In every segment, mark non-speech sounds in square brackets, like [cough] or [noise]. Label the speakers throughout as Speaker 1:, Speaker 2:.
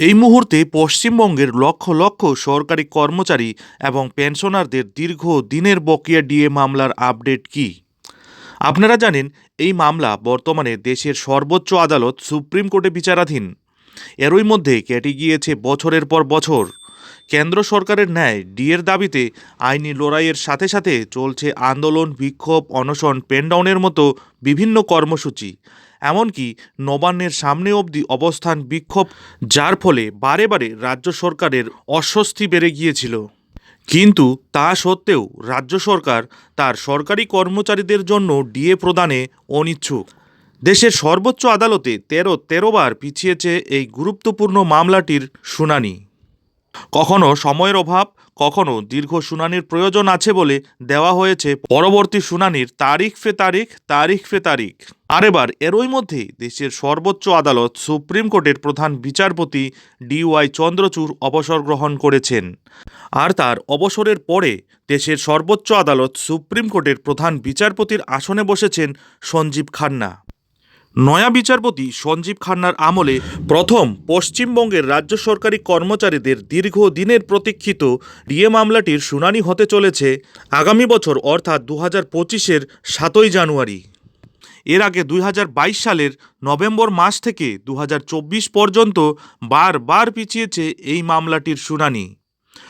Speaker 1: এই মুহূর্তে পশ্চিমবঙ্গের লক্ষ লক্ষ সরকারি কর্মচারী এবং পেনশনারদের দীর্ঘ দিনের বকেয়া ডিএ মামলার আপডেট কি? আপনারা জানেন, এই মামলা বর্তমানে দেশের সর্বোচ্চ আদালত সুপ্রিম কোর্টে বিচারাধীন। এরই মধ্যে কেটে গিয়েছে বছরের পর বছর। কেন্দ্র সরকারের ন্যায় ডিএর দাবিতে আইনি লড়াইয়ের সাথে সাথে চলছে আন্দোলন, বিক্ষোভ, অনশন পেনডাউনের মতো বিভিন্ন কর্মসূচি। এমনকি নবান্নের সামনে অবধি অবস্থান বিক্ষোভ, যার ফলে বারে বারে রাজ্য সরকারের অস্বস্তি বেড়ে গিয়েছিল। কিন্তু তা সত্ত্বেও রাজ্য সরকার তার সরকারি কর্মচারীদের জন্য ডিএ প্রদানে অনিচ্ছুক। দেশের সর্বোচ্চ আদালতে তেরো তেরোবার পিছিয়েছে এই গুরুত্বপূর্ণ মামলাটির শুনানি। কখনো সময়ের অভাব, কখনো দীর্ঘ শুনানির প্রয়োজন আছে বলে দেওয়া হয়েছে পরবর্তী শুনানির তারিখ ফে তারিখ তারিখ ফে তারিখ। আর এবার এরই মধ্যে দেশের সর্বোচ্চ আদালত সুপ্রিম কোর্টের প্রধান বিচারপতি ডিওয়াই চন্দ্রচূড় অবসর গ্রহণ করেছেন। আর তার অবসরের পরে দেশের সর্বোচ্চ আদালত সুপ্রিম কোর্টের প্রধান বিচারপতির আসনে বসেছেন সঞ্জীব খান্না। নয়া বিচারপতি সঞ্জীব খান্নার আমলে প্রথম পশ্চিমবঙ্গের রাজ্য সরকারি কর্মচারীদের দীর্ঘ দিনের প্রতীক্ষিত ডিএ মামলাটির শুনানি হতে চলেছে আগামী বছর, অর্থাৎ দু হাজার পঁচিশের সাতই জানুয়ারি। এর আগে দু হাজার বাইশ সালের নভেম্বর মাস থেকে দু হাজার চব্বিশ পর্যন্ত বারবার পিছিয়েছে এই মামলাটির শুনানি।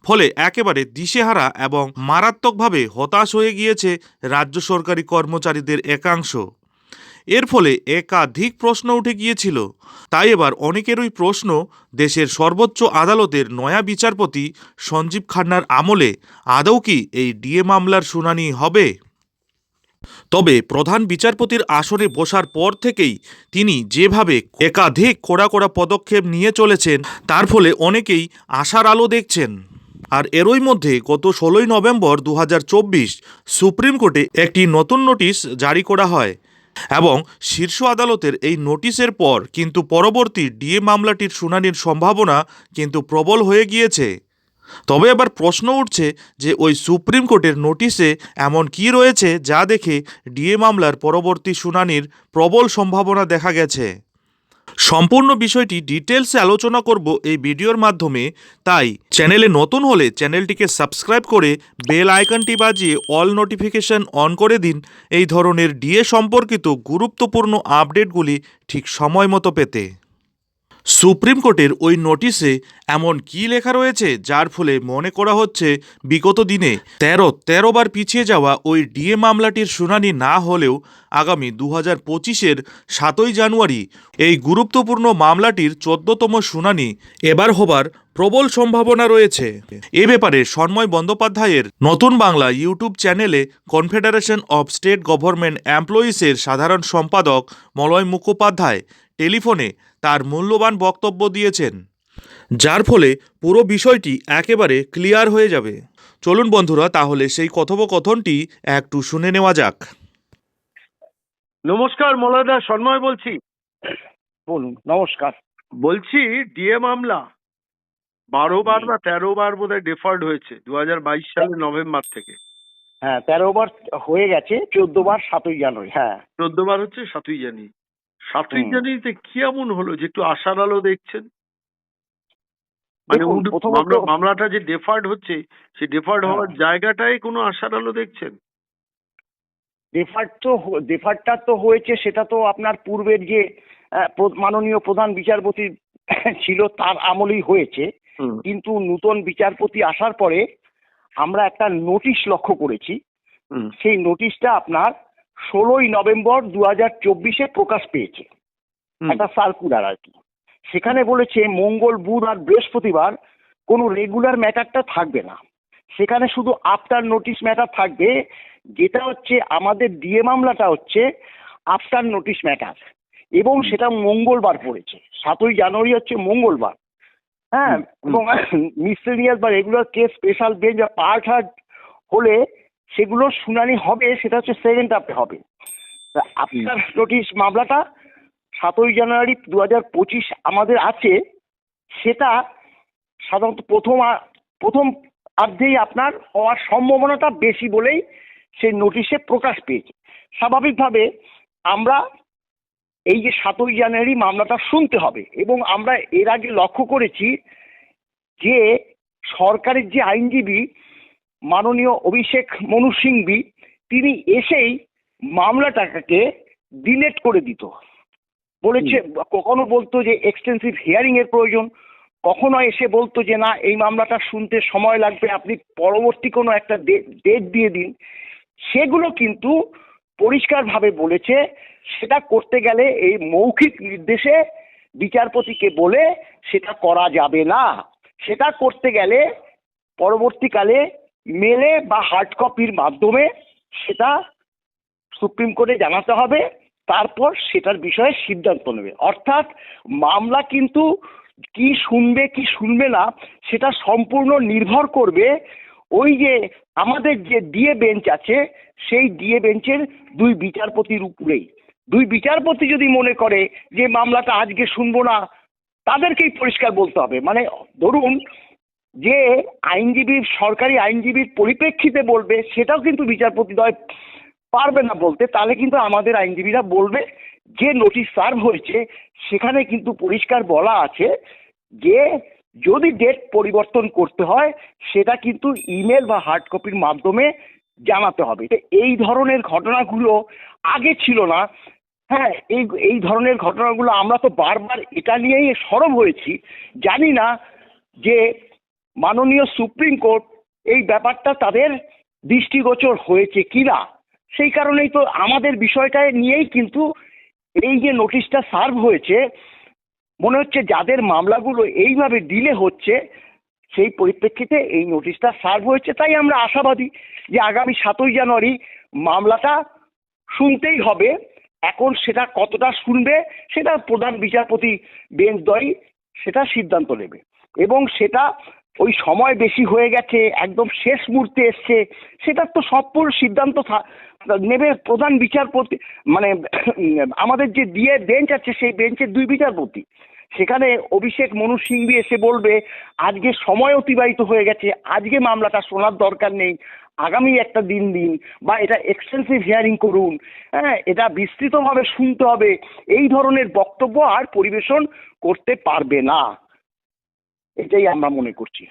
Speaker 1: ফলে একেবারে দিশেহারা এবং মারাত্মকভাবে হতাশ হয়ে গিয়েছে রাজ্য সরকারি কর্মচারীদের একাংশ। এর ফলে একাধিক প্রশ্ন উঠে গিয়েছিল। তাই এবার অনেকেরই প্রশ্ন, দেশের সর্বোচ্চ আদালতের নয়া বিচারপতি সঞ্জীব খান্নার আমলে আদৌ কি এই ডিএ মামলার শুনানি হবে? তবে প্রধান বিচারপতির আসনে বসার পর থেকেই তিনি যেভাবে একাধিক কড়া কড়া পদক্ষেপ নিয়ে চলেছেন, তার ফলে অনেকেই আশার আলো দেখছেন। আর এরই মধ্যে গত ষোলোই নভেম্বর দু হাজার চব্বিশ সুপ্রিম কোর্টে একটি নতুন নোটিশ জারি করা হয়। এবং শীর্ষ আদালতের এই নোটিশের পর কিন্তু পরবর্তী ডিএ মামলাটির শুনানির সম্ভাবনা কিন্তু প্রবল হয়ে গিয়েছে। তবে এবার প্রশ্ন উঠছে যে ওই সুপ্রিম কোর্টের নোটিশে এমন কি রয়েছে যা দেখে ডিএ মামলার পরবর্তী শুনানির প্রবল সম্ভাবনা দেখা গেছে। সম্পূর্ণ বিষয়টি ডিটেলসে আলোচনা করব এই ভিডিওর মাধ্যমে। তাই চ্যানেলে নতুন হলে চ্যানেলটিকে সাবস্ক্রাইব করে বেল আইকনটি বাজিয়ে অল নোটিফিকেশন অন করে দিন। এই ধরনের ডিএ সম্পর্কিত গুরুত্বপূর্ণ আপডেটগুলি ঠিক সময় মতো পেতে। সুপ্রিম কোর্টের ওই নোটিশে এমন কি লেখা রয়েছে যার ফলে মনে করা হচ্ছে বিগত দিনে তেরো তেরো বার পিছিয়ে যাওয়া ওই ডিএ মামলাটির শুনানি না হলেও আগামী দু হাজার পঁচিশের সাতই জানুয়ারি এই গুরুত্বপূর্ণ মামলাটির চোদ্দতম শুনানি এবার হবার প্রবল সম্ভাবনা রয়েছে। এ ব্যাপারে সন্ময় বন্দ্যোপাধ্যায়ের নতুন বাংলা ইউটিউব চ্যানেলে কনফেডারেশন অব স্টেট গভর্নমেন্ট এমপ্লয়িসের সাধারণ সম্পাদক মলয় মুখোপাধ্যায় টেলিফোনে তার মূল্যবান বক্তব্য দিয়েছেন যার ফলে পুরো বিষয়টি একেবারে ক্লিয়ার হয়ে যাবে। চলুন বন্ধুরা তাহলে সেই কথোপকথনটি একটু শুনে নেওয়া যাক।
Speaker 2: নমস্কার মলাদা সন্ময় বলছি।
Speaker 3: বলুন নমস্কার।
Speaker 2: বলছি ডিএ মামলা বারো বার বা তেরো বার বোধহয় ডেফার্ড হয়েছে দু হাজার বাইশ সালের নভেম্বর থেকে।
Speaker 3: হ্যাঁ তেরো বার হয়ে গেছে চোদ্দ বার সাতই জানুয়ারি হ্যাঁ।
Speaker 2: চোদ্দ বার হচ্ছে সাতই জানুয়ারি। সাতই। জানুয়ারিতে কি এমন হলো যে একটু আশার আলো দেখছেন? মানে মামলাটা যে ডিফার্ড হচ্ছে সেই ডিফার্ড
Speaker 3: হ্যাঁ।
Speaker 2: হওয়ার জায়গাটায় কোনো আশার আলো দেখছেন?
Speaker 3: ডেফার্ট তো ডেফার্টটা তো হয়েছে সেটা তো আপনার পূর্বের যে মাননীয় প্রধান বিচারপতি [coughs] ছিল তার আমলেই হয়েছে। কিন্তু নতুন বিচারপতি আসার পরে আমরা একটা নোটিশ লক্ষ্য করেছি। সেই নোটিশটা আপনার ষোলোই নভেম্বর দু হাজার চব্বিশে প্রকাশ পেয়েছে। একটা সার্কুলার আর কি। সেখানে বলেছে মঙ্গল বুধ আর বৃহস্পতিবার কোনো রেগুলার ম্যাটারটা থাকবে না। সেখানে শুধু আফটার নোটিশ ম্যাটার থাকবে যেটা হচ্ছে আমাদের ডিএ মামলাটা হচ্ছে আফটার নোটিশ ম্যাটার এবং সেটা মঙ্গলবার পড়েছে। সাতই জানুয়ারি হচ্ছে মঙ্গলবার। হ্যাঁ। এবং [laughs] মিসলেনিয়াস বা রেগুলার কেস স্পেশাল বেঞ্চ বা পার্ট হার্ট হলে সেগুলোর শুনানি হবে সেটা হচ্ছে সেকেন্ড হাফে হবে। আপনার নোটিশ মামলাটা সাতই জানুয়ারি দু হাজার পঁচিশ আমাদের আছে। সেটা সাধারণত প্রথম প্রথম অর্ধেই আপনার হওয়ার সম্ভাবনাটা বেশি বলেই সেই নোটিশে প্রকাশ পেয়েছে। স্বাভাবিকভাবে আমরা এই যে সাতই জানুয়ারি মামলাটা শুনতে হবে এবং আমরা এর আগে লক্ষ্য করেছি যে সরকারের যে আইনজীবী মাননীয় অভিষেক মনু সিংভি তিনি এসেই মামলাটাকে ডিলেট করে দিত। বলেছে কখনো বলতো যে এক্সটেন্সিভ হিয়ারিং এর প্রয়োজন কখনো এসে বলতো যে না এই মামলাটা শুনতে সময় লাগবে আপনি পরবর্তী কোনো একটা ডেট দিয়ে দিন। সেগুলো কিন্তু পরিষ্কারভাবে বলেছে সেটা করতে গেলে এই মৌখিক নির্দেশে বিচারপতিকে বলে সেটা করা যাবে না। সেটা করতে গেলে পরবর্তীকালে মেলে বা হার্ড কপির মাধ্যমে সেটা সুপ্রিম কোর্টে জানাতে হবে, তারপর সেটার বিষয়ে সিদ্ধান্ত নেবে। অর্থাৎ মামলা কিন্তু কি শুনবে কি শুনবে না, সেটা সম্পূর্ণ নির্ভর করবে ওই যে আমাদের যে ডিএ বেঞ্চ আছে, সেই ডিএ বেঞ্চের দুই বিচারপতির উপরেই। দুই বিচারপতি যদি মনে করে যে মামলাটা আজকে শুনব না, তাদেরকেই পরিষ্কার বলতে হবে। মানে ধরুন যে আইনজীবী, সরকারি আইনজীবীর পরিপ্রেক্ষিতে বলবে, সেটাও কিন্তু বিচারপতিদ্বয় পারবে না বলতে। তাহলে কিন্তু আমাদের আইনজীবীরা বলবে যে নোটিশ সার্ভ হয়েছে, সেখানে কিন্তু পরিষ্কার বলা আছে যে যদি ডেট পরিবর্তন করতে হয়, সেটা কিন্তু ইমেল বা হার্ড কপির মাধ্যমে জানাতে হবে। এই ধরনের ঘটনাগুলো আগে ছিল না। হ্যাঁ এই এই ধরনের ঘটনাগুলো আমরা তো বারবার এটা নিয়েই সরব হয়েছি। জানি না যে মাননীয় সুপ্রিম কোর্ট এই ব্যাপারটা তাদের দৃষ্টিগোচর হয়েছে কিনা? সেই কারণেই তো আমাদের বিষয়টা নিয়েই কিন্তু এই যে নোটিশটা সার্ভ হয়েছে, মনে হচ্ছে যাদের মামলাগুলো এইভাবে ডিলে হচ্ছে, সেই পরিপ্রেক্ষিতে এই নোটিশটা সার্ভ হয়েছে। তাই আমরা আশাবাদী যে আগামী সাতই জানুয়ারি মামলাটা শুনতেই হবে, এখন সেটা কতটা শুনবে, সেটা প্রধান বিচারপতি বেঞ্চদ্বয় সেটা সিদ্ধান্ত নেবে। এবং সেটা ওই সময় বেশি হয়ে গেছে, একদম শেষ মুহূর্তে এসছে, সেটার তো সম্পূর্ণ সিদ্ধান্ত নেবে প্রধান বিচারপতি মানে [clears throat] আমাদের যে দিয়ে বেঞ্চ আছে, সেই বেঞ্চের দুই বিচারপতি। সেখানে অভিষেক মনু সিংভি এসে বলবে, আজকে সময় অতিবাহিত হয়ে গেছে, আজকে মামলাটা শোনার দরকার নেই, আগামী একটা দিন দিন, বা এটা এক্সটেন্সিভ হিয়ারিং করুন। হ্যাঁ এটা বিস্তৃতভাবে শুনতে হবে, এই ধরনের বক্তব্য আর পরিবেশন করতে পারবে না। এটাই আমরা মনে করছি।